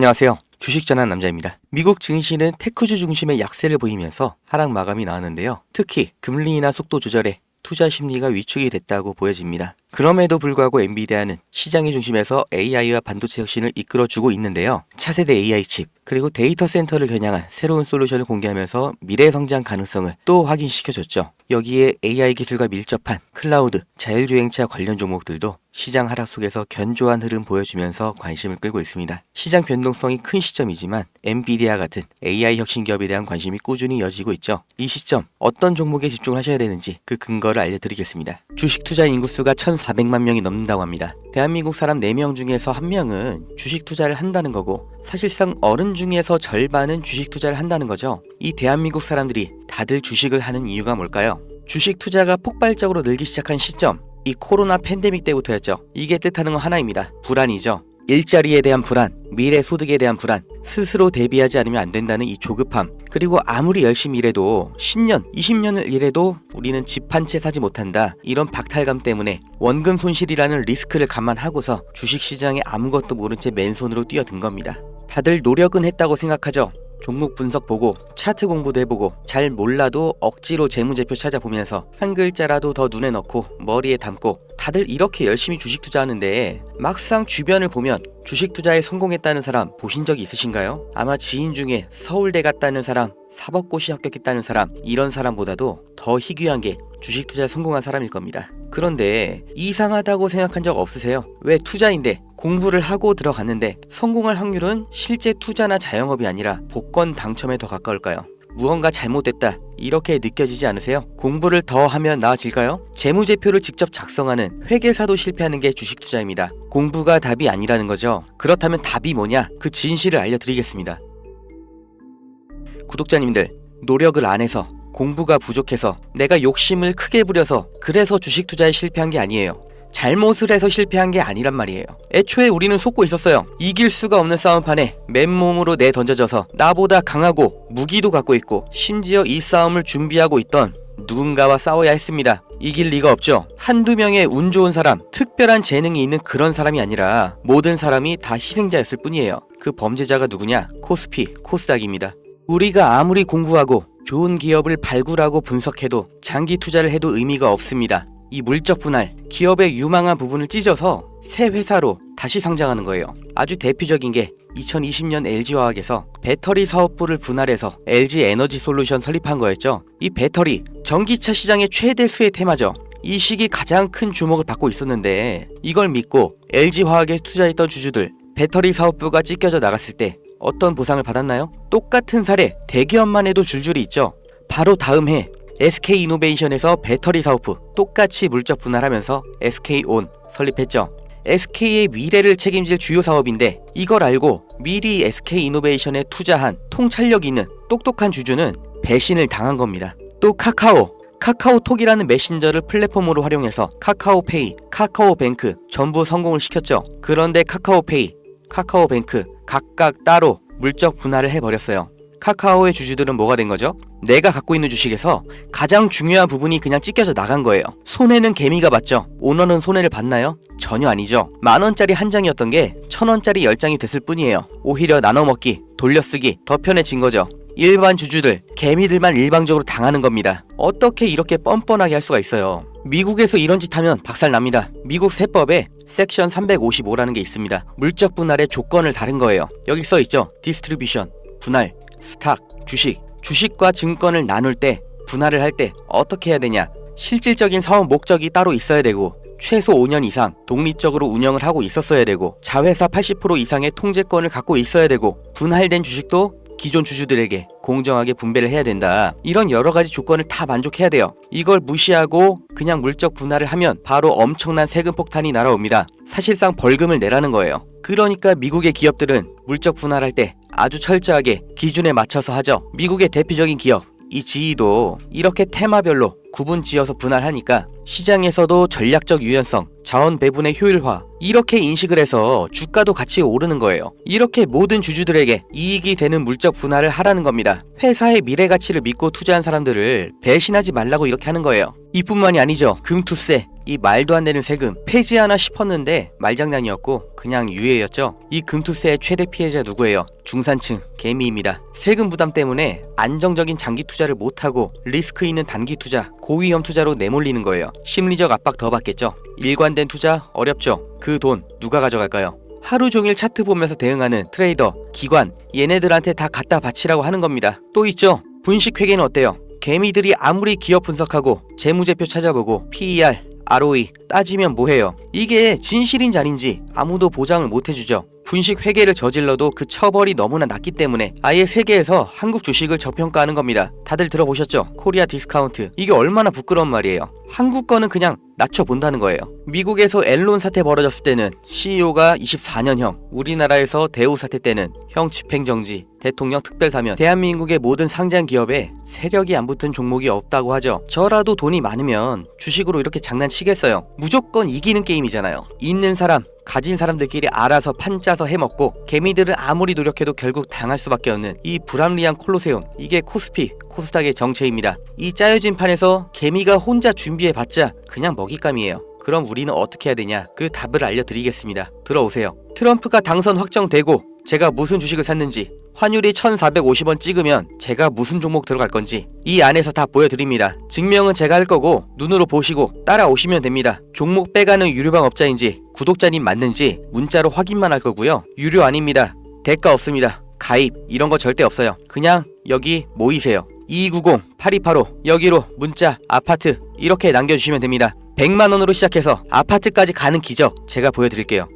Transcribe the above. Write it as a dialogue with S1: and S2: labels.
S1: 안녕하세요. 주식 전한 남자입니다. 미국 증시는 테크주 중심의 약세를 보이면서 하락 마감이 나왔는데요. 특히 금리 인하 속도 조절에 투자 심리가 위축이 됐다고 보여집니다. 그럼에도 불구하고 엔비디아는 시장의 중심에서 AI와 반도체 혁신을 이끌어주고 있는데요. 차세대 AI 칩, 그리고 데이터 센터를 겨냥한 새로운 솔루션을 공개하면서 미래 성장 가능성을 또 확인시켜줬죠. 여기에 AI 기술과 밀접한 클라우드, 자율주행차 관련 종목들도 시장 하락 속에서 견조한 흐름 보여주면서 관심을 끌고 있습니다. 시장 변동성이 큰 시점이지만 엔비디아 같은 AI 혁신 기업에 대한 관심이 꾸준히 이어지고 있죠. 이 시점 어떤 종목에 집중하셔야 되는지 그 근거를 알려드리겠습니다. 주식 투자 인구수가 1,400만 명이 넘는다고 합니다. 대한민국 사람 4명 중에서 1명은 주식 투자를 한다는 거고 사실상 어른 중에서 절반은 주식 투자를 한다는 거죠. 이 대한민국 사람들이 다들 주식을 하는 이유가 뭘까요? 주식 투자가 폭발적으로 늘기 시작한 시점 이 코로나 팬데믹 때부터였죠. 이게 뜻하는 건 하나입니다. 불안이죠. 일자리에 대한 불안, 미래 소득에 대한 불안, 스스로 대비하지 않으면 안 된다는 이 조급함, 그리고 아무리 열심히 일해도 10년, 20년을 일해도 우리는 집 한 채 사지 못한다. 이런 박탈감 때문에 원금 손실이라는 리스크를 감안하고서 주식 시장에 아무것도 모른 채 맨손으로 뛰어든 겁니다. 다들 노력은 했다고 생각하죠. 종목 분석 보고 차트 공부도 해보고 잘 몰라도 억지로 재무제표 찾아보면서 한 글자라도 더 눈에 넣고 머리에 담고 다들 이렇게 열심히 주식 투자하는데 막상 주변을 보면 주식 투자에 성공했다는 사람 보신 적이 있으신가요? 아마 지인 중에 서울대 갔다는 사람 사법고시 합격했다는 사람 이런 사람보다도 더 희귀한 게 주식 투자에 성공한 사람일 겁니다. 그런데 이상하다고 생각한 적 없으세요? 왜 투자인데 공부를 하고 들어갔는데 성공할 확률은 실제 투자나 자영업이 아니라 복권 당첨에 더 가까울까요? 무언가 잘못됐다 이렇게 느껴지지 않으세요? 공부를 더 하면 나아질까요? 재무제표를 직접 작성하는 회계사도 실패하는 게 주식 투자입니다. 공부가 답이 아니라는 거죠. 그렇다면 답이 뭐냐? 그 진실을 알려드리겠습니다. 구독자님들 노력을 안 해서 공부가 부족해서 내가 욕심을 크게 부려서 그래서 주식 투자에 실패한 게 아니에요. 잘못을 해서 실패한 게 아니란 말이에요. 애초에 우리는 속고 있었어요. 이길 수가 없는 싸움판에 맨몸으로 내 던져져서 나보다 강하고 무기도 갖고 있고 심지어 이 싸움을 준비하고 있던 누군가와 싸워야 했습니다. 이길 리가 없죠. 한두 명의 운 좋은 사람, 특별한 재능이 있는 그런 사람이 아니라 모든 사람이 다 희생자였을 뿐이에요. 그 범죄자가 누구냐? 코스피, 코스닥입니다. 우리가 아무리 공부하고 좋은 기업을 발굴하고 분석해도 장기 투자를 해도 의미가 없습니다. 이 물적 분할, 기업의 유망한 부분을 찢어서 새 회사로 다시 상장하는 거예요. 아주 대표적인 게 2020년 LG화학에서 배터리 사업부를 분할해서 LG 에너지 솔루션 설립한 거였죠. 이 배터리, 전기차 시장의 최대 수혜 테마죠. 이 시기 가장 큰 주목을 받고 있었는데 이걸 믿고 LG화학에 투자했던 주주들 배터리 사업부가 찢겨져 나갔을 때 어떤 보상을 받았나요? 똑같은 사례 대기업만 해도 줄줄이 있죠. 바로 다음 해 SK 이노베이션에서 배터리 사업부 똑같이 물적 분할하면서 SK온 설립했죠. SK의 미래를 책임질 주요 사업인데 이걸 알고 미리 SK 이노베이션에 투자한 통찰력 있는 똑똑한 주주는 배신을 당한 겁니다. 또 카카오 카카오톡이라는 메신저를 플랫폼으로 활용해서 카카오페이, 카카오뱅크 전부 성공을 시켰죠. 그런데 카카오페이, 카카오뱅크 각각 따로 물적 분할을 해버렸어요. 카카오의 주주들은 뭐가 된 거죠? 내가 갖고 있는 주식에서 가장 중요한 부분이 그냥 찢겨져 나간 거예요. 손해는 개미가 봤죠. 오너는 손해를 봤나요? 전혀 아니죠. 만 원짜리 한 장이었던 게 천 원짜리 열 장이 됐을 뿐이에요. 오히려 나눠 먹기, 돌려쓰기 더 편해진 거죠. 일반 주주들, 개미들만 일방적으로 당하는 겁니다. 어떻게 이렇게 뻔뻔하게 할 수가 있어요? 미국에서 이런 짓 하면 박살 납니다. 미국 세법에 섹션 355라는 게 있습니다. 물적 분할의 조건을 다른 거예요. 여기 써 있죠. 디스트리뷰션, 분할, 스탁, 주식. 주식과 증권을 나눌 때, 분할을 할 때 어떻게 해야 되냐? 실질적인 사업 목적이 따로 있어야 되고 최소 5년 이상 독립적으로 운영을 하고 있었어야 되고 자회사 80% 이상의 통제권을 갖고 있어야 되고 분할된 주식도 기존 주주들에게 공정하게 분배를 해야 된다. 이런 여러 가지 조건을 다 만족해야 돼요. 이걸 무시하고 그냥 물적 분할을 하면 바로 엄청난 세금 폭탄이 날아옵니다. 사실상 벌금을 내라는 거예요. 그러니까 미국의 기업들은 물적 분할할 때 아주 철저하게 기준에 맞춰서 하죠. 미국의 대표적인 기업 이 지위도 이렇게 테마별로 구분 지어서 분할하니까 시장에서도 전략적 유연성, 자원 배분의 효율화 이렇게 인식을 해서 주가도 같이 오르는 거예요. 이렇게 모든 주주들에게 이익이 되는 물적 분할을 하라는 겁니다. 회사의 미래 가치를 믿고 투자한 사람들을 배신하지 말라고 이렇게 하는 거예요. 이뿐만이 아니죠. 금투세 이 말도 안 되는 세금 폐지하나 싶었는데 말장난이었고 그냥 유예였죠. 이 금투세의 최대 피해자 누구예요? 중산층 개미입니다. 세금 부담 때문에 안정적인 장기 투자를 못하고 리스크 있는 단기 투자, 고위험 투자로 내몰리는 거예요. 심리적 압박 더 받겠죠. 일관된 투자 어렵죠. 그 돈 누가 가져갈까요? 하루 종일 차트 보면서 대응하는 트레이더, 기관, 얘네들한테 다 갖다 바치라고 하는 겁니다. 또 있죠. 분식 회계는 어때요? 개미들이 아무리 기업 분석하고 재무제표 찾아보고 PER, ROE 따지면 뭐해요? 이게 진실인지 아닌지 아무도 보장을 못 해주죠. 분식 회계를 저질러도 그 처벌이 너무나 낮기 때문에 아예 세계에서 한국 주식을 저평가하는 겁니다. 다들 들어보셨죠? 코리아 디스카운트. 이게 얼마나 부끄러운 말이에요. 한국 거는 그냥 낮춰본다는 거예요. 미국에서 엔론 사태 벌어졌을 때는 CEO가 24년형, 우리나라에서 대우 사태 때는 형 집행정지, 대통령 특별사면, 대한민국의 모든 상장 기업에 세력이 안 붙은 종목이 없다고 하죠. 저라도 돈이 많으면 주식으로 이렇게 장난치겠어요. 무조건 이기는 게임이잖아요. 있는 사람, 가진 사람들끼리 알아서 판 짜서 해먹고 개미들은 아무리 노력해도 결국 당할 수밖에 없는 이 불합리한 콜로세움 이게 코스피 코스닥의 정체입니다 이 짜여진 판에서 개미가 혼자 준비해봤자 그냥 먹 잇감이에요 그럼 우리는 어떻게 해야 되냐 그 답을 알려드리겠습니다 들어오세요 트럼프가 당선 확정되고 제가 무슨 주식을 샀는지 환율이 1450원 찍으면 제가 무슨 종목 들어갈 건지 이 안에서 다 보여드립니다. 증명은 제가 할 거고 눈으로 보시고 따라오시면 됩니다. 종목 빼가는 유료방 업자인지 구독자님 맞는지 문자로 확인만 할 거고요. 유료 아닙니다. 대가 없습니다. 가입 이런 거 절대 없어요. 그냥 여기 모이세요. 2290-8285 여기로 문자 아파트 이렇게 남겨주시면 됩니다. 100만 원으로 시작해서 아파트까지 가는 기적 제가 보여드릴게요.